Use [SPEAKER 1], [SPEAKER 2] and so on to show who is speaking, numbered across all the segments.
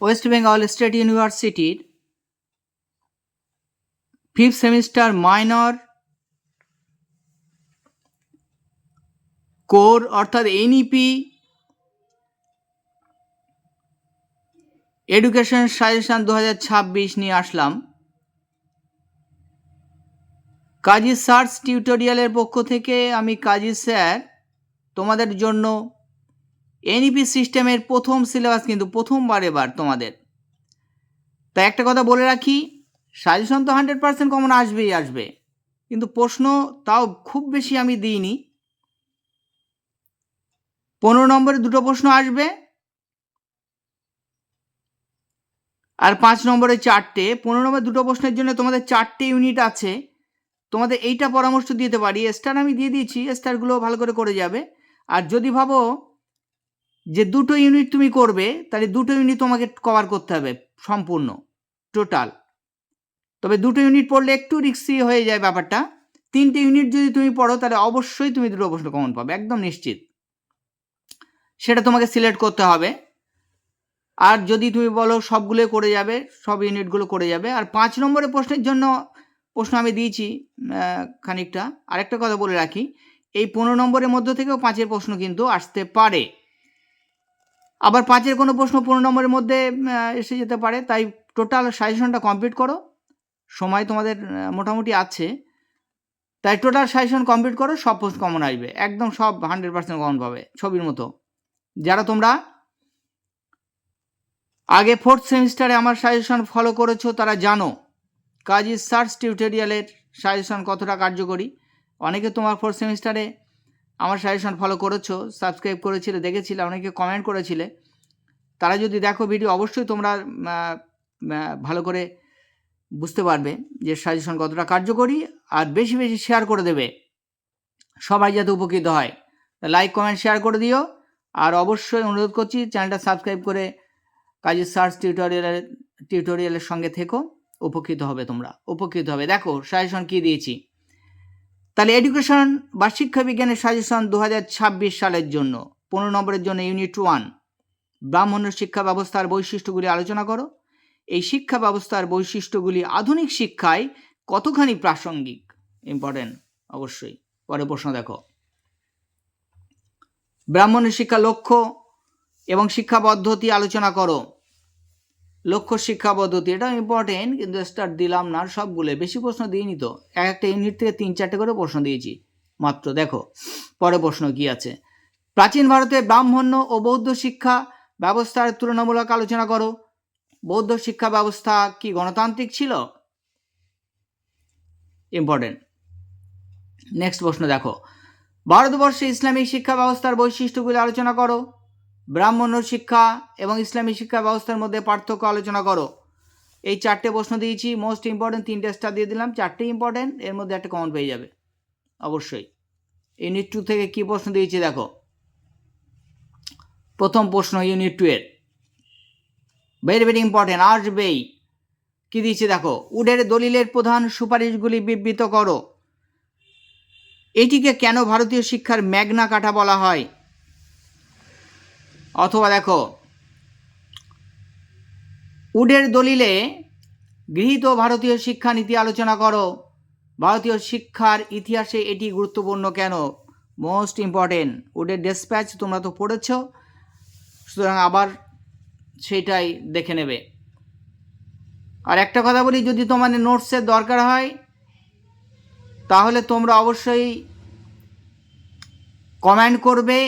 [SPEAKER 1] West Bengal state ইউনিভার্সিটির fifth semester minor core, অর্থাৎ NEP education suggestion দু হাজার ছাব্বিশ নিয়ে আসলাম। কাজী সার্চ টিউটোরিয়ালের পক্ষ থেকে আমি কাজী স্যার তোমাদের জন্য এনইপি সিস্টেমের প্রথম সিলেবাস কিন্তু প্রথমবার এবার তোমাদের। তাই একটা কথা বলে রাখি সাজেশন তো হান্ড্রেড পার্সেন্ট কমন আসবেই আসবে। কিন্তু প্রশ্ন তাও খুব বেশি আমি দিইনি। পনেরো নম্বরে দুটো প্রশ্ন আসবে। আর পাঁচ নম্বরে চারটে। পনেরো নম্বরে দুটো প্রশ্নের জন্য তোমাদের চারটে ইউনিট আছে। তোমাদের এইটা পরামর্শ দিতে পারি। স্টার আমি দিয়ে দিয়েছি স্টারগুলো ভালো করে করে যাবে। আর যদি ভাবো যে দুটো ইউনিট তুমি করবে, তাহলে দুটো ইউনিট তোমাকে কভার করতে হবে, সম্পূর্ণ টোটাল তবে দুটো ইউনিট পড়লে একটু রিক্সি হয়ে যায় ব্যাপারটা। তিনটে ইউনিট যদি তুমি পড়ো, তাহলে অবশ্যই তুমি দুটো প্রশ্ন কমন পাবে, একদম নিশ্চিত। সেটা তোমাকে সিলেক্ট করতে হবে। আর যদি তুমি বলো সবগুলো করে যাবে, সব ইউনিটগুলো করে যাবে, আর পাঁচ নম্বরের প্রশ্নের জন্য প্রশ্ন আমি দিয়েছি খানিকটা। আরেকটা কথা বলে রাখি, এই পনেরো নম্বরের মধ্য থেকেও পাঁচের প্রশ্ন কিন্তু আসতে পারে। আবার পাঁচের কোনো প্রশ্ন পনেরো নম্বরের মধ্যে এসে যেতে পারে, তাই টোটাল সাজেশনটা কমপ্লিট করো। সময় তোমাদের মোটামুটি আছে। তাই টোটাল সাজেশন কমপ্লিট করো, সব প্রশ্ন কমন আসবে। একদম সব হান্ড্রেড পার্সেন্ট কমন পাবে, ছবির মতো। যারা তোমরা আগে ফোর্থ সেমিস্টারে আমার সাজেশন ফলো করেছ, তারা জানো, কাজী সার্চ টিউটোরিয়ালের সাজেশন কতটা কার্যকরী। অনেকে তোমার ফোর্থ সেমিস্টারে আমার সাজেশন ফলো করেছ সাবস্ক্রাইব করেছিলে, দেখেছিলে, অনেকে কমেন্ট করেছিলে। তারা যদি দেখো ভিডিও অবশ্যই তোমরা ভালো করে বুঝতে পারবে যে সাজেশন কতটা কার্যকরী আর বেশি বেশি শেয়ার করে দেবে। সবাই যাতে উপকৃত হয়। লাইক কমেন্ট শেয়ার করে দিও। আর অবশ্যই অনুরোধ করছি চ্যানেলটা সাবস্ক্রাইব করে কাজী সার্চ টিউটোরিয়ালের টিউটোরিয়ালের সঙ্গে থেকো। উপকৃত হবে তোমরা। উপকৃত হবে। দেখো সাজেশন কী দিয়েছি। তাহলে এডুকেশন বা শিক্ষা বিজ্ঞানের সাজেশন দু হাজার ছাব্বিশ সালের জন্য। পনেরো নম্বরের জন্য ইউনিট ওয়ান ব্রাহ্মণ্য শিক্ষা ব্যবস্থার বৈশিষ্ট্যগুলি আলোচনা করো। এই শিক্ষা ব্যবস্থার বৈশিষ্ট্যগুলি আধুনিক শিক্ষায় কতখানি প্রাসঙ্গিক? ইম্পর্টেন্ট অবশ্যই। পরে প্রশ্ন দেখো। ব্রাহ্মণ্য শিক্ষা লক্ষ্য এবং শিক্ষা পদ্ধতি আলোচনা করো। লক্ষ্য শিক্ষা পদ্ধতি এটা ইম্পর্টেন্ট কিন্তু স্টার্ট দিলাম না সবগুলো বেশি প্রশ্ন দিইনি তো। এক একটা ইউনিট থেকে তিন চারটে করে প্রশ্ন দিয়েছি। মাত্র, দেখো, পরে প্রশ্ন কি আছে? প্রাচীন ভারতে ব্রাহ্মণ্য ও বৌদ্ধ শিক্ষা ব্যবস্থার তুলনামূলক আলোচনা করো। বৌদ্ধ শিক্ষা ব্যবস্থা কি গণতান্ত্রিক ছিল? ইম্পর্টেন্ট নেক্সট প্রশ্ন দেখো। ভারতবর্ষে ইসলামিক শিক্ষা ব্যবস্থার বৈশিষ্ট্যগুলি আলোচনা করো। ব্রাহ্মণ্য শিক্ষা এবং ইসলামী শিক্ষা ব্যবস্থার মধ্যে পার্থক্য আলোচনা করো। এই চারটে প্রশ্ন দিয়েছি মোস্ট ইম্পর্টেন্ট তিনটে স্টার দিয়ে দিলাম, চারটে ইম্পর্টেন্ট এর মধ্যে একটা কমন পেয়ে যাবে। অবশ্যই। ইউনিট টু থেকে কি প্রশ্ন দিয়েছি দেখো। প্রথম প্রশ্ন ইউনিট টু এর। ভেরি ভেরি ইম্পর্টেন্ট আসবেই। কি দিয়েছে দেখো? উডের দলিলের প্রধান সুপারিশগুলি বিবৃত করো। এটিকে কেন ভারতীয় শিক্ষার ম্যাগনা কাটা বলা হয়? অথবা দেখো, উডের দলিলে গৃহীত ভারতীয় শিক্ষানীতি আলোচনা করো। ভারতীয় শিক্ষার ইতিহাসে এটি গুরুত্বপূর্ণ কেন? মোস্ট ইম্পর্টেন্ট উডের ডেসপ্যাচ তোমরা তো পড়েছ, সুতরাং আবার সেটাই দেখে নেবে। আর একটা কথা বলি, যদি তোমাদের নোটসের দরকার হয়, তাহলে তোমরা অবশ্যই কমেন্ট করবে।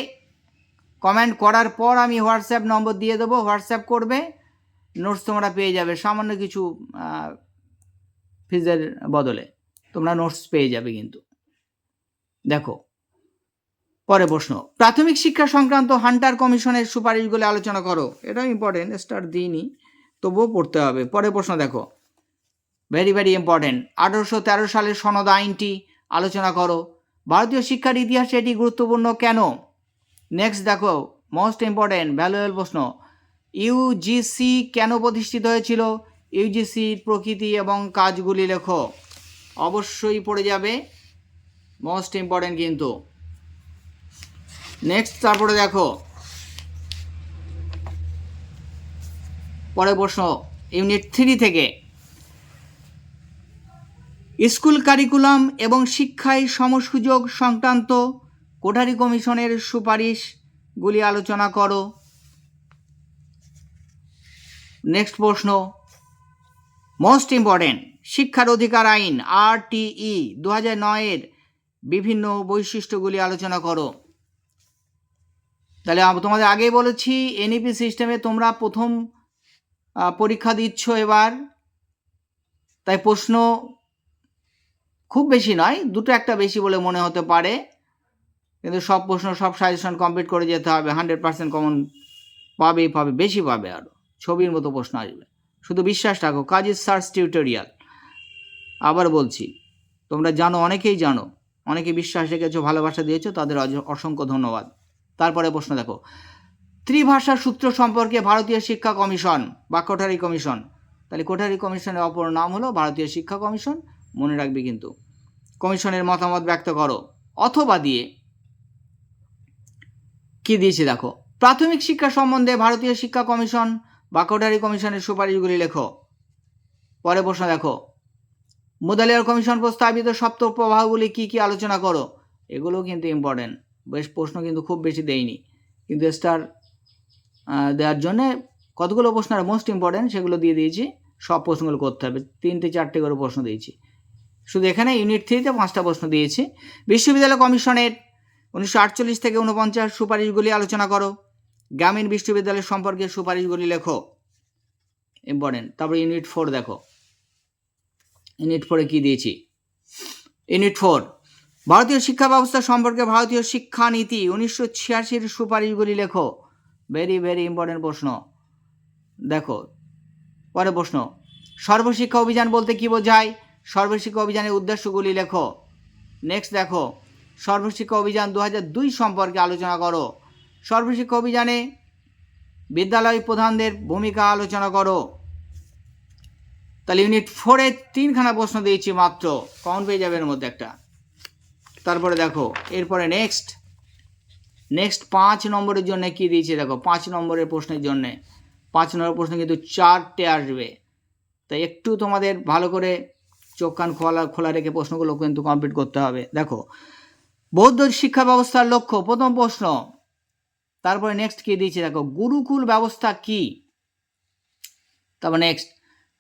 [SPEAKER 1] কমেন্ট করার পর আমি হোয়াটসঅ্যাপ নম্বর দিয়ে দেবো, হোয়াটসঅ্যাপ করবে নোটস তোমরা পেয়ে যাবে, সামান্য কিছু ফিজের বদলে। তোমরা নোটস পেয়ে যাবে কিন্তু। দেখো পরে প্রশ্ন, প্রাথমিক শিক্ষা সংক্রান্ত হান্টার কমিশনের সুপারিশগুলো আলোচনা করো। এটাও ইম্পর্টেন্ট স্টার দিইনি, তবুও পড়তে হবে। পরে প্রশ্ন দেখো ভেরি ভেরি ইম্পর্টেন্ট আঠারোশো তেরো সালের সনদ আইনটি আলোচনা করো। ভারতীয় শিক্ষার ইতিহাসে এটি গুরুত্বপূর্ণ কেন? নেক্সট দেখো মোস্ট ইম্পর্টেন্ট ভ্যালুয়েবল প্রশ্ন। ইউজিসি কেন প্রতিষ্ঠিত হয়েছিল? ইউজিসির প্রকৃতি এবং কাজগুলি লেখো। অবশ্যই পড়ে যাবে। মোস্ট ইম্পর্টেন্ট কিন্তু। নেক্সট তারপরে দেখো। পরে প্রশ্ন ইউনিট থ্রি থেকে। স্কুল কারিকুলাম এবং শিক্ষায় সমসুযোগ সংক্রান্ত কোঠারি কমিশনের সুপারিশগুলি আলোচনা করো। নেক্সট প্রশ্ন। মোস্ট ইম্পর্টেন্ট শিক্ষার অধিকার আইন আর টিই দু হাজার নয়ের বিভিন্ন বৈশিষ্ট্যগুলি আলোচনা করো। তাহলে তোমাদের আগেই বলেছি এনইপি সিস্টেমে তোমরা প্রথম পরীক্ষা দিচ্ছ এবার। তাই প্রশ্ন খুব বেশি নয়, দুটো একটা বেশি বলে মনে হতে পারে। কিন্তু সব প্রশ্ন, সব সাজেশন কমপ্লিট করে যেতে হবে। হান্ড্রেড পার্সেন্ট কমন পাবেই পাবে, বেশি পাবে আরও ছবির মতো প্রশ্ন আসবে। শুধু বিশ্বাস রাখো কাজ ইজ সার্চ টিউটোরিয়াল আবার বলছি, তোমরা জানো, অনেকেই জানো, অনেকে বিশ্বাস রেখেছো, ভালোবাসা দিয়েছ, তাদের অসংখ্য ধন্যবাদ। তারপরে প্রশ্ন দেখো, ত্রিভাষা সূত্র সম্পর্কে ভারতীয় শিক্ষা কমিশন, বা কোঠারি কমিশন। তাহলে কোঠারি কমিশনের অপর নাম হলো ভারতীয় শিক্ষা কমিশন, মনে রাখবে কিন্তু। কমিশনের মতামত ব্যক্ত করো, অথবা দিয়ে কি দিয়েছি দেখো? প্রাথমিক শিক্ষা সম্বন্ধে ভারতীয় শিক্ষা কমিশন বা কোঠারি কমিশনের সুপারিশগুলি লেখো। পরে প্রশ্ন দেখো। মুদালিয়ার কমিশন প্রস্তাবিত সপ্ত প্রবাহগুলি কি কি আলোচনা করো? এগুলো কিন্তু ইম্পর্টেন্ট বেশ প্রশ্ন কিন্তু খুব বেশি দেয়নি। কিন্তু স্টার দেওয়ার জন্যে কতগুলো প্রশ্ন আর মোস্ট ইম্পর্টেন্ট সেগুলো দিয়ে দিয়েছি। সব প্রশ্নগুলো করতে হবে। তিনটে, চারটে করে প্রশ্ন দিয়েছি। শুধু এখানে ইউনিট থ্রিতে পাঁচটা প্রশ্ন দিয়েছি। বিশ্ববিদ্যালয় কমিশনের উনিশশো আটচল্লিশ থেকে উনপঞ্চাশ সুপারিশগুলি আলোচনা করো। গ্রামীণ বিশ্ববিদ্যালয় সম্পর্কে সুপারিশগুলি লেখো। ইম্পর্টেন্ট তারপর ইউনিট ফোর দেখো। ইউনিট ফোরে কী দিয়েছি? ইউনিট ফোর ভারতীয় শিক্ষা ব্যবস্থা সম্পর্কে ভারতীয় শিক্ষানীতি। উনিশশো ছিয়াশির সুপারিশগুলি লেখো। ভেরি ভেরি ইম্পর্টেন্ট প্রশ্ন। দেখো। পরে প্রশ্ন। সর্বশিক্ষা অভিযান বলতে কি বোঝায়? সর্বশিক্ষা অভিযানের উদ্দেশ্যগুলি লেখো। নেক্সট দেখো। সর্বশিক্ষা অভিযান দু দুই সম্পর্কে আলোচনা করো। সর্বশিক্ষা অভিযানে বিদ্যালয় প্রধানদের ভূমিকা আলোচনা করো। তাহলে ইউনিট ফোরে তিনখানা প্রশ্ন দিয়েছি মাত্র। কমন পেয়ে যাবে এর মধ্যে একটা। তারপরে দেখো, এরপরে নেক্সট নেক্সট পাঁচ নম্বরের জন্য কি দিয়েছে দেখো, পাঁচ নম্বরের প্রশ্নের জন্য। পাঁচ নম্বর প্রশ্ন কিন্তু চারটে আসবে। তাই একটু তোমাদের ভালো করে চোখ কান খোলা খোলা রেখে প্রশ্নগুলো কিন্তু কমপ্লিট করতে হবে। দেখো বৌদ্ধ শিক্ষা ব্যবস্থার লক্ষ্য, প্রথম প্রশ্ন। তারপরে নেক্সট কি দিয়েছে দেখো, গুরুকুল ব্যবস্থা কি? তারপর নেক্সট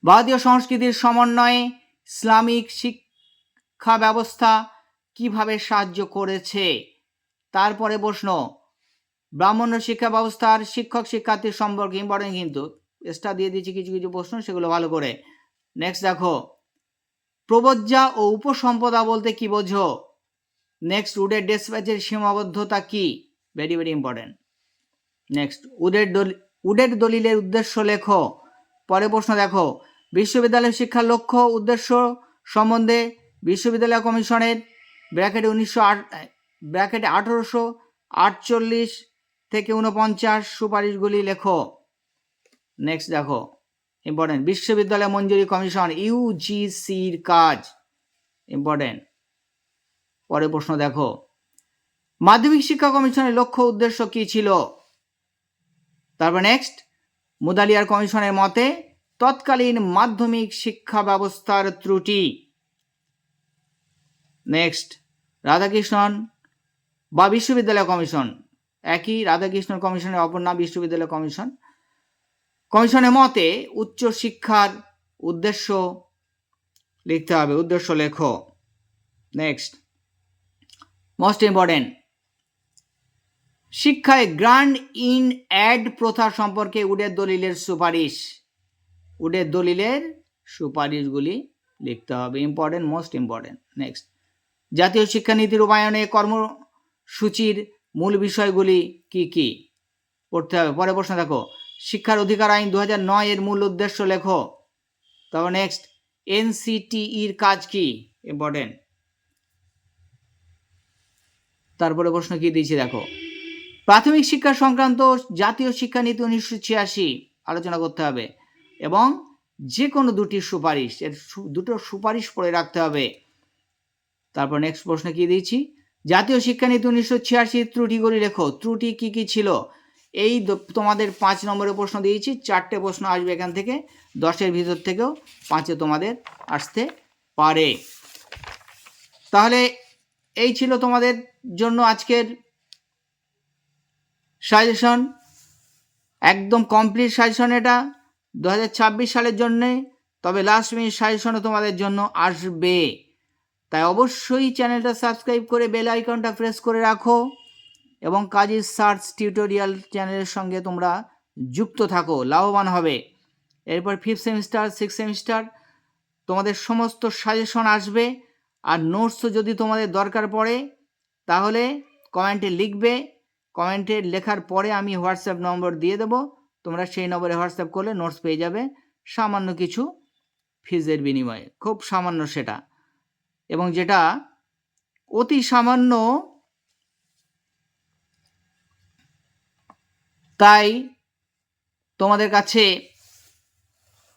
[SPEAKER 1] ভারতীয় সংস্কৃতির সমন্বয়ে ইসলামিক শিক্ষা ব্যবস্থা কীভাবে সাহায্য করেছে? তারপরে প্রশ্ন, ব্রাহ্মণ্য শিক্ষা ব্যবস্থার শিক্ষক শিক্ষার্থীর সম্পর্কে ইম্পর্টেন্ট কিন্তু এক্সট্রা দিয়ে দিয়েছি কিছু কিছু প্রশ্ন, সেগুলো ভালো করে। নেক্সট দেখো প্রবজ্জা ও উপসম্পদা বলতে কি বোঝো? নেক্সট উডের ডেসপ্যাচের সীমাবদ্ধতা কি? ভেরি ভেরি ইম্পর্টেন্ট নেক্সট উডের দলি উডের দলিলের উদ্দেশ্য লেখো। পরে প্রশ্ন দেখো। বিশ্ববিদ্যালয় শিক্ষার লক্ষ্য উদ্দেশ্য সম্বন্ধে বিশ্ববিদ্যালয় কমিশনের ব্র্যাকেটে উনিশশো আট ব্র্যাকেটে আঠেরোশো আটচল্লিশ থেকে উনপঞ্চাশ সুপারিশগুলি লেখো। নেক্সট দেখো। ইম্পর্টেন্ট বিশ্ববিদ্যালয় মঞ্জুরি কমিশন ইউজিসির কাজ। ইম্পর্টেন্ট পরে প্রশ্ন দেখো। মাধ্যমিক শিক্ষা কমিশনের লক্ষ্য উদ্দেশ্য কী ছিল? তারপর নেক্সট মুদালিয়ার কমিশনের মতে তৎকালীন মাধ্যমিক শিক্ষা ব্যবস্থার ত্রুটি। নেক্সট রাধাকৃষ্ণন বা বিশ্ববিদ্যালয় কমিশন। একই রাধাকৃষ্ণ কমিশনের, অপর নাম বিশ্ববিদ্যালয় কমিশন। কমিশনের মতে উচ্চ শিক্ষার উদ্দেশ্য লিখতে হবে, উদ্দেশ্য লেখো। নেক্সট মোস্ট ইম্পর্টেন্ট শিক্ষায় গ্র্যান্ড ইন অ্যাড প্রথা সম্পর্কে উডের দলিলের সুপারিশ। উডের দলিলের সুপারিশগুলি লিখতে হবে। ইম্পর্টেন্ট মোস্ট ইম্পর্টেন্ট নেক্সট জাতীয় শিক্ষানীতি রূপায়ণে কর্মসূচির মূল বিষয়গুলি কি কি? পড়তে হবে। পরে প্রশ্ন দেখো। শিক্ষার অধিকার আইন দু এর মূল উদ্দেশ্য লেখো। তারপর নেক্সট এনসিটিইর কাজ কি? ইম্পর্টেন্ট তারপরে প্রশ্ন কি দিয়েছি দেখো? প্রাথমিক শিক্ষা সংক্রান্ত জাতীয় শিক্ষানীতি উনিশশো ছিয়াশি আলোচনা করতে হবে এবং যে কোনো দুটি সুপারিশ, এর দুটো সুপারিশ পড়ে রাখতে হবে। তারপর নেক্সট প্রশ্ন কি দিয়েছি? জাতীয় শিক্ষা শিক্ষানীতি উনিশশো ছিয়াশির ত্রুটিগুলি লেখো। ত্রুটি কি কি ছিল? এই তোমাদের পাঁচ নম্বরের প্রশ্ন দিয়েছি, চারটে প্রশ্ন আসবে এখান থেকে, দশের ভিতর থেকেও পাঁচে তোমাদের আসতে পারে। তাহলে এই ছিল তোমাদের জন্য আজকের সাজেশন একদম কমপ্লিট সাজেশন এটা। দু হাজার ছাব্বিশ সালের জন্যে, তবে লাস্ট মিনিট সাজেশনও তোমাদের জন্য আসবে। তাই অবশ্যই চ্যানেলটা সাবস্ক্রাইব করে বেল আইকনটা প্রেস করে রাখো এবং কাজের সার্চ টিউটোরিয়াল চ্যানেলের সঙ্গে তোমরা যুক্ত থাকো, লাভবান হবে। এরপর ফিফথ সেমিস্টার সিক্স সেমিস্টার তোমাদের সমস্ত সাজেশন আসবে। আর নোটসও যদি তোমাদের দরকার পড়ে তাহলে কমেন্টে লিখবে, কমেন্টে লেখার পরে আমি হোয়াটসঅ্যাপ নম্বর দিয়ে দেবো, তোমরা সেই নম্বরে হোয়াটসঅ্যাপ করলে নোটস পেয়ে যাবে, সামান্য কিছু ফিজের বিনিময়ে, খুব সামান্য সেটা। এবং যেটা অতি সামান্য, তাই তোমাদের কাছে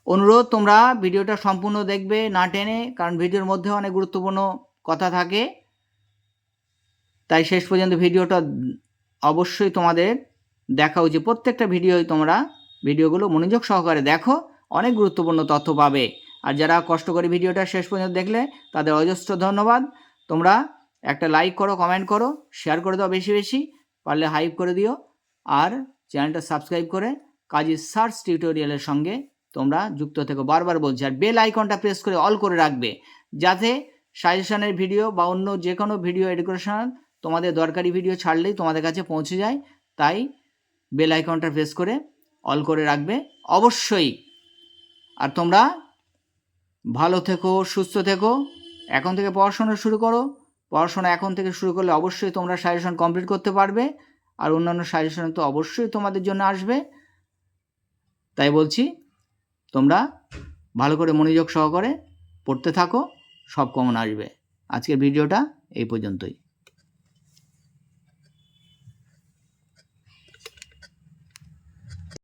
[SPEAKER 1] অনুরোধ, তোমরা ভিডিওটা সম্পূর্ণ দেখবে না টেনে, কারণ ভিডিওর মধ্যে অনেক গুরুত্বপূর্ণ কথা থাকে। তাই শেষ পর্যন্ত ভিডিওটা অবশ্যই তোমাদের দেখা উচিত প্রত্যেকটা ভিডিওই তোমরা ভিডিওগুলো মনোযোগ সহকারে দেখো, অনেক গুরুত্বপূর্ণ তথ্য পাবে। আর যারা কষ্ট করে ভিডিওটা শেষ পর্যন্ত দেখলে, তাদের অজস্র ধন্যবাদ। তোমরা একটা লাইক করো কমেন্ট করো শেয়ার করে দাও বেশি বেশি, পারলে হাইপ করে দিও। আর চ্যানেলটা সাবস্ক্রাইব করে কাজী সার্চ টিউটোরিয়ালের সঙ্গে তোমরা যুক্ত থেকো। বারবার বলছি, আর বেল আইকনটা প্রেস করে অল করে রাখবে। যাতে সাজেশনের ভিডিও বা অন্য যে কোনো ভিডিও এডুকেশনাল তোমাদের দরকারি ভিডিও ছাড়লেই তোমাদের কাছে পৌঁছে যায়। তাই বেল আইকনটা প্রেস করে অল করে রাখবে। অবশ্যই। আর তোমরা ভালো থেকো, সুস্থ থেকো। এখন থেকে পড়াশোনা শুরু করো। পড়াশোনা এখন থেকে শুরু করলে অবশ্যই তোমরা সাজেশন কমপ্লিট করতে পারবে। আর অন্যান্য সাজেশন তো অবশ্যই তোমাদের জন্য আসবে। তাই বলছি, তোমরা ভালো করে মনোযোগ সহকারে পড়তে থাকো, সব কমন আসবে। আজকের ভিডিওটা এই পর্যন্তই।